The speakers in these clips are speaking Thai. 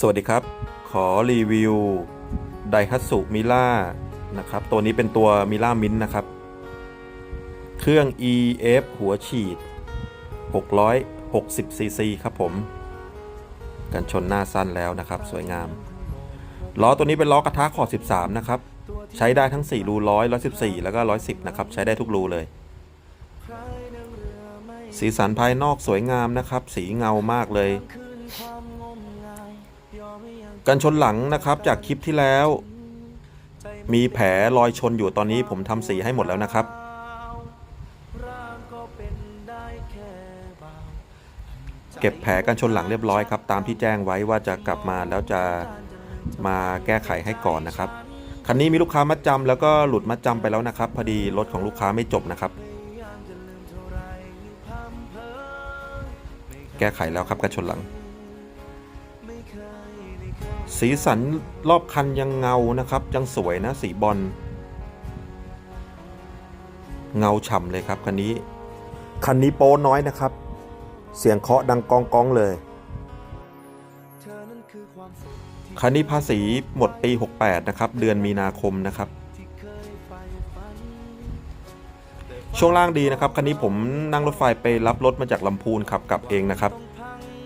สวัสดีครับ ขอรีวิวไดฮัตสุมิล่านะครับ ตัวนี้เป็นตัวมิล่ามินนะครับ เครื่อง EF หัวฉีด 660 cc ครับผม กันชนหน้าสั้นแล้วนะครับ สวยงาม ล้อตัวนี้เป็นล้อกระทะขอบ 13 นะครับ ใช้ได้ทั้ง 4 รูร้อย114แล้วก็110นะครับ ใช้ได้ทุกรูเลย สีสันภายนอกสวยงามนะครับ สีเงามากเลย กันชนหลังนะครับจากคลิปที่แล้ว มีแผลรอยชนอยู่ตอนนี้ผมทำสีให้หมดแล้วนะครับเก็บแผลกันชนหลังเรียบร้อยครับ ตามที่แจ้งไว้ว่าจะกลับมาแล้วจะมาแก้ไขให้ก่อนนะครับคันนี้มีลูกค้ามัดจำแล้วก็หลุดมัดจำไปแล้วนะครับ พอดีรถของลูกค้าไม่จบนะครับ แก้ไขแล้วครับกันชนหลัง สีสันรอบคันยังเงานะครับ ยังสวยนะสีบอลเงาฉ่ำเลยครับคันนี้ คันนี้โป้น้อยนะครับ เสียงเคาะดังกองกองๆเลย คันนี้ภาษีหมดปี 68 นะครับ เดือนมีนาคมนะครับ ช่วงล่างดีนะครับ คันนี้ผมนั่งรถไฟไปรับรถมาจากลำพูนขับกลับเองนะครับ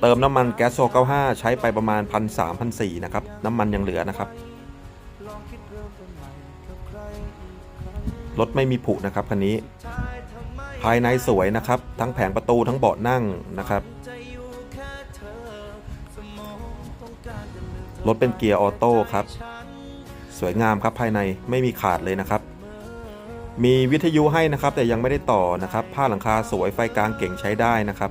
เติมน้ำมันแก๊สโซ95 ใช้ไปประมาณ 1 3 0 0 4นะครับ น้ำมันยังเหลือนะครับ รถไม่มีผุนะครับคันนี้ ภายในสวยนะครับ ทั้งแผงประตูทั้งเบาะนั่งนะครับ รถเป็นเกียร์ออโต้ครับ สวยงามครับภายในไม่มีขาดเลยนะครับ มีวิทยุให้นะครับแต่ยังไม่ได้ต่อนะครับ ผ้าหลังคาสวยไฟกลางเก่งใช้ได้นะครับ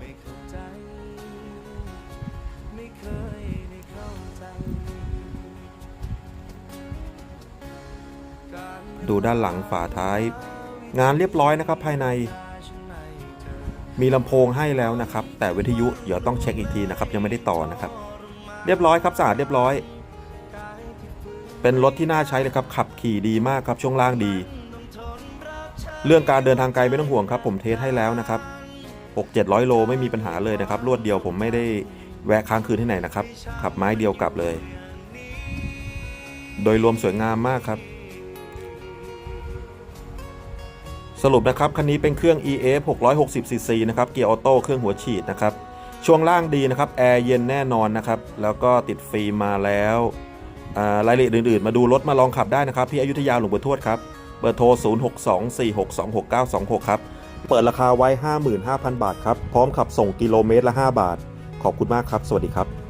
ดูด้านหลังฝาท้าย งานเรียบร้อยนะครับภายใน มีลำโพงให้แล้วนะครับ แต่วิทยุเดี๋ยวต้องเช็คอีกทีนะครับ ยังไม่ได้ต่อนะครับ เรียบร้อยครับสะอาดเรียบร้อย เป็นรถที่น่าใช้เลยครับ ขับขี่ดีมากครับช่วงล่างดี เรื่องการเดินทางไกลไม่ต้องห่วงครับ ผมเทสให้แล้วนะครับ6 700 โลไม่มีปัญหาเลยนะครับ รวดเดียวผมไม่ได้แวะค้างคืนที่ไหนนะครับ ขับไม้เดียวกลับเลย โดยรวมสวยงามมากครับ สรุปนะครับคันนี้เป็นเครื่อง EF 660 cc นะครับเกียร์ออโต้เครื่องหัวฉีดนะครับช่วงล่างดีนะครับแอร์เย็นแน่นอนนะครับแล้วก็ติดฟิล์มมาแล้วรายละเอียดอื่นๆ มาดูรถมาลองขับได้นะครับที่อยุธยาหลวงปู่ทวดครับเบอร์โทร 0624626926 ครับ เปิดราคาไว้ 55,000 บาทครับ พร้อมขับส่งกิโลเมตรละ 5 บาท ขอบคุณมากครับ สวัสดีครับ